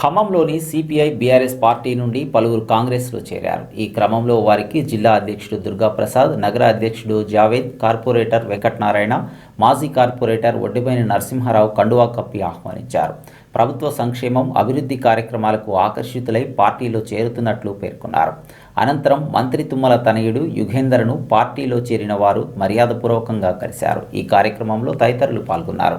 ఖమ్మంలోని CPI BRS party నుండి పలువురు కాంగ్రెస్లో చేరారు. ఈ క్రమంలో వారికి జిల్లా అధ్యక్షుడు దుర్గాప్రసాద్ నగర అధ్యక్షుడు జావేద్ కార్పొరేటర్ వెంకటనారాయణ మాజీ కార్పొరేటర్ ఒడ్డిపోయిన నరసింహారావు కండువా కప్పి ఆహ్వానించారు. ప్రభుత్వ సంక్షేమం అభివృద్ధి కార్యక్రమాలకు ఆకర్షితులై పార్టీలో చేరుతున్నట్లు పేర్కొన్నారు. అనంతరం మంత్రి తుమ్మల తనయుడు యుగేందర్ను పార్టీలో చేరిన వారు మర్యాదపూర్వకంగా కలిశారు. ఈ కార్యక్రమంలో తదితరులు పాల్గొన్నారు.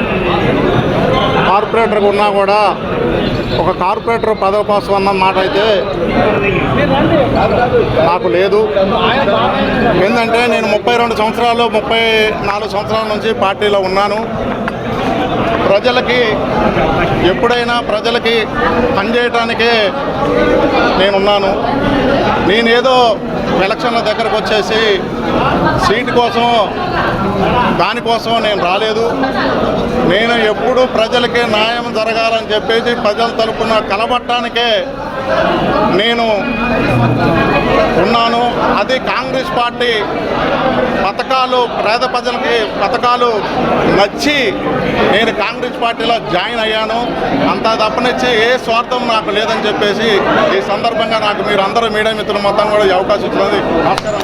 కార్పొరేటర్గా ఉన్నా కూడా ఒక కార్పొరేటర్ పదవి కోసం అన్న మాట అయితే నాకు లేదు. ఏంటంటే నేను ముప్పై రెండు సంవత్సరాలు ముప్పై నాలుగు సంవత్సరాల నుంచి పార్టీలో ఉన్నాను. ప్రజలకి ఎప్పుడైనా ప్రజలకి పనిచేయటానికే నేనున్నాను. నేనేదో ఎలక్షన్ల దగ్గరకు వచ్చేసి సీటు కోసం దానికోసం నేను రాలేదు. నేను ఎప్పుడు ప్రజలకి న్యాయం జరగాలని చెప్పేసి ప్రజల తరపున కలబట్టడానికే నేను ఉన్నాను. అది కాంగ్రెస్ పార్టీ పథకాలు పేద ప్రజలకి పథకాలు నచ్చి నేను కాంగ్రెస్ పార్టీలో జాయిన్ అయ్యాను. అంతా తప్పనిచ్చి ఏ స్వార్థం నాకు లేదని చెప్పేసి ఈ సందర్భంగా నాకు మీరు అందరూ మీడియా మిత్రులు మొత్తం కూడా అవకాశం ఇచ్చినది నమస్కారం.